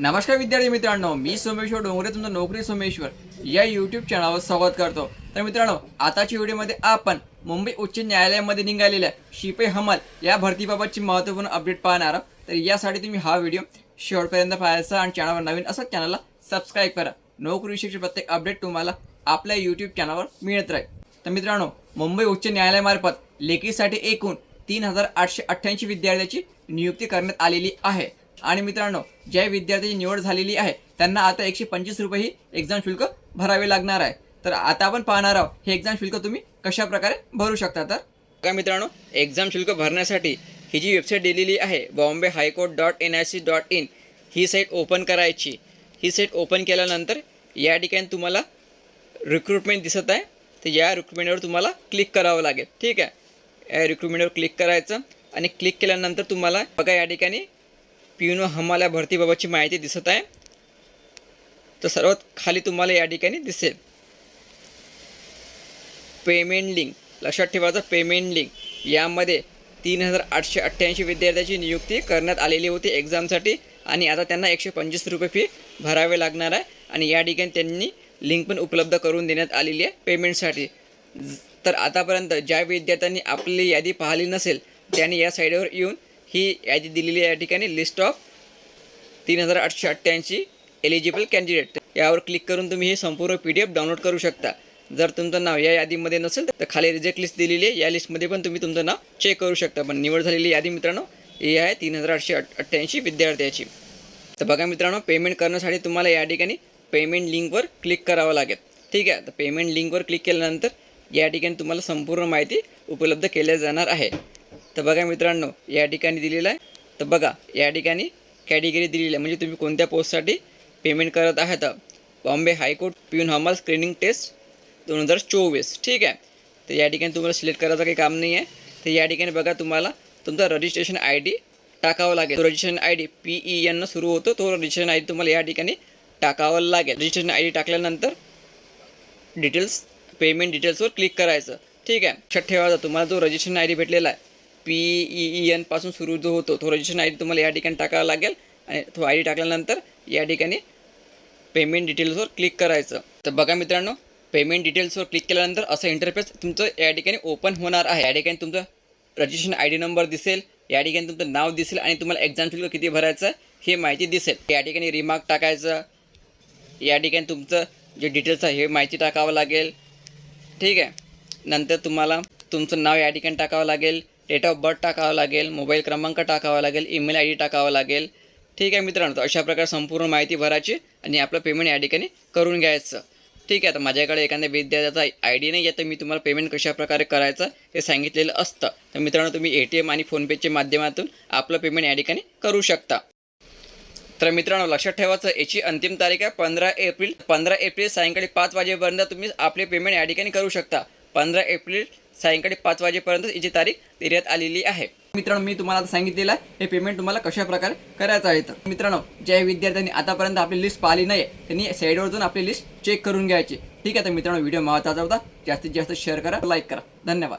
नमस्कार विद्यार्थी मित्रांनो मी सोमेश्वर डोंगरे तुमचं नोकरी सोमेश्वर. या यूट्यूब चॅनलवर स्वागत करतो. तर मित्रांनो आताच्या व्हिडिओमध्ये आपण मुंबई उच्च न्यायालयामध्ये निघालेल्या शिपे हमाल या भरतीबाबतची महत्त्वपूर्ण अपडेट पाहणार आहोत. तर यासाठी तुम्ही हा व्हिडिओ शेवटपर्यंत पाहायचा आणि चॅनलवर नवीन असं चॅनलला सबस्क्राईब करा. नोकरीविषयीची प्रत्येक अपडेट तुम्हाला आपल्या यूट्यूब चॅनलवर मिळत राहील. तर मित्रांनो मुंबई उच्च न्यायालयामार्फत लेखीसाठी एकूण तीन हजार आठशे अठ्ठ्याऐंशी विद्यार्थ्याची नियुक्ती करण्यात आलेली आहे. आणि मित्रांनो ज्या विद्यार्थ्याची निवड झालेली आहे त्यांना आता एकशे पंचवीस रुपये ही एक्झाम शुल्क भरावे लागणार आहे. तर आता आपण पाहणार आहोत हे एक्झाम शुल्क तुम्ही कशा प्रकारे भरू शकता? तर का मित्रांनो एक्झाम शुल्क भरण्यासाठी ही जी वेबसाईट दिलेली आहे Bombay high court dot N I C dot in he site open करायची. ही साईट ओपन केल्यानंतर या ठिकाणी तुम्हाला रिक्रुटमेंट दिसत आहे. तर या रिक्रुटमेंटवर तुम्हाला क्लिक करावं लागेल. ठीक आहे? या रिक्रुटमेंटवर क्लिक करायचं आणि क्लिक केल्यानंतर तुम्हाला बघा या ठिकाणी पियुनो हमाल या भरतीबाबतची माहिती दिसत आहे. तर सर्वात खाली तुम्हाला या ठिकाणी दिसेल. Payment link. लक्षात ठेवायचं पेमेंट लिंक यामध्ये तीन हजार आठशे अठ्ठ्याऐंशी विद्यार्थ्याची नियुक्ती करण्यात आलेली होती एक्झामसाठी आणि आता त्यांना एकशे पंचवीस रुपये फी भरावे लागणार आहे आणि या ठिकाणी त्यांनी लिंक पण उपलब्ध करून देण्यात आलेली आहे पेमेंटसाठी. तर आतापर्यंत ज्या विद्यार्थ्यांनी आपली यादी पाहिली नसेल त्यांनी या साईडवर येऊन ही यादी दिलेली आहे या ठिकाणी. लिस्ट ऑफ तीन हजार आठशे अठ्ठ्याऐंशी एलिजिबल कॅन्डिडेट यावर क्लिक करून तुम्ही ही संपूर्ण पी डी एफ डाउनलोड करू शकता. जर तुमचं नाव या यादीमध्ये नसेल तर खाली रिजेक्ट लिस्ट दिलेली आहे. या लिस्टमध्ये पण तुम्ही तुमचं नाव चेक करू शकता. पण निवड झालेली यादी मित्रांनो ही आहे तीन हजार आठशे अठ अठ्ठ्याऐंशी विद्यार्थ्याची. तर बघा मित्रांनो पेमेंट करण्यासाठी तुम्हाला या ठिकाणी पेमेंट लिंकवर क्लिक करावं लागेल. ठीक आहे? तर पेमेंट लिंकवर क्लिक केल्यानंतर या ठिकाणी तुम्हाला संपूर्ण माहिती उपलब्ध केल्या जाणार आहे. तर बघा मित्रांनो या ठिकाणी दिलेलं आहे. तर बघा या ठिकाणी कॅटेगरी दिलेली आहे. म्हणजे तुम्ही कोणत्या पोस्टसाठी पेमेंट करत आहात? बॉम्बे हायकोर्ट पिऊन हमाल स्क्रीनिंग टेस्ट दोन हजार चोवीस. ठीक आहे? तर या ठिकाणी तुम्हाला सिलेक्ट करायचं काही काम नाही आहे तर या ठिकाणी बघा तुम्हाला तुमचा रजिस्ट्रेशन आय डी टाकावा लागेल. तो registration I D P E एननं सुरू होतो. तो रजिस्ट्रेशन आय डी तुम्हाला या ठिकाणी टाकावा लागेल. रजिस्ट्रेशन आय डी टाकल्यानंतर डिटेल्स पेमेंट डिटेल्सवर क्लिक करायचं. ठीक आहे? लक्षात ठेवायचं तुम्हाला जो रजिस्ट्रेशन आय डी भेटलेला आहे पी ई एनपासून सुरू जो होतो तो रजिस्ट्रेशन आय डी तुम्हाला या ठिकाणी टाकावा लागेल आणि तो आय डी टाकल्यानंतर या ठिकाणी पेमेंट डिटेल्सवर क्लिक करायचं. तर बघा मित्रांनो पेमेंट डिटेल्सवर क्लिक केल्यानंतर असं इंटरफेस तुमचं या ठिकाणी ओपन होणार आहे. या ठिकाणी तुमचं रजिस्ट्रेशन आय डी नंबर दिसेल या ठिकाणी तुमचं नाव दिसेल आणि तुम्हाला एक्झाम शुल्क किती भरायचं हे माहिती दिसेल. या ठिकाणी रिमार्क टाकायचं या ठिकाणी तुमचं जे डिटेल्स आहे हे माहिती टाकावं लागेल. ठीक आहे. नंतर तुम्हाला तुमचं नाव या ठिकाणी टाकावं लागेल. डेट ऑफ बर्थ टाकावं लागेल मोबाईल क्रमांक टाकावा लागेल ईमेल आय डी टाकावं लागेल. ठीक आहे मित्रांनो तर अशा प्रकारे संपूर्ण माहिती भरायची आणि आपलं पेमेंट या ठिकाणी करून घ्यायचं. ठीक आहे तर माझ्याकडे एखाद्या विद्यार्थ्याचा आय डी नाही आहे तर मी तुम्हाला पेमेंट कशा प्रकारे करायचं हे सांगितलेलं असतं. तर मित्रांनो तुम्ही ए टी एम आणि फोनपेच्या माध्यमातून आपलं पेमेंट या ठिकाणी करू शकता. तर मित्रांनो लक्षात ठेवायचं याची अंतिम तारीख आहे पंधरा एप्रिल. पंधरा एप्रिल सायंकाळी पाच वाजेपर्यंत तुम्ही आपले पेमेंट या ठिकाणी करू शकता. पंधरा एप्रिल सायंकाळी पाच वाजेपर्यंत याची तारीख देण्यात आलेली आहे. मित्रांनो मी तुम्हाला आता सांगितलेलं आहे हे पेमेंट तुम्हाला कशा प्रकारे करायचं आहे तर. मित्रांनो ज्या विद्यार्थ्यांनी आतापर्यंत आपली लिस्ट पाहिली नाही त्यांनी साईडवर जाऊन आपली लिस्ट चेक करून घ्यायची. ठीक आहे तर मित्रांनो व्हिडिओ महत्त्वाचा होता. जास्तीत जास्त शेअर करा लाईक करा. धन्यवाद.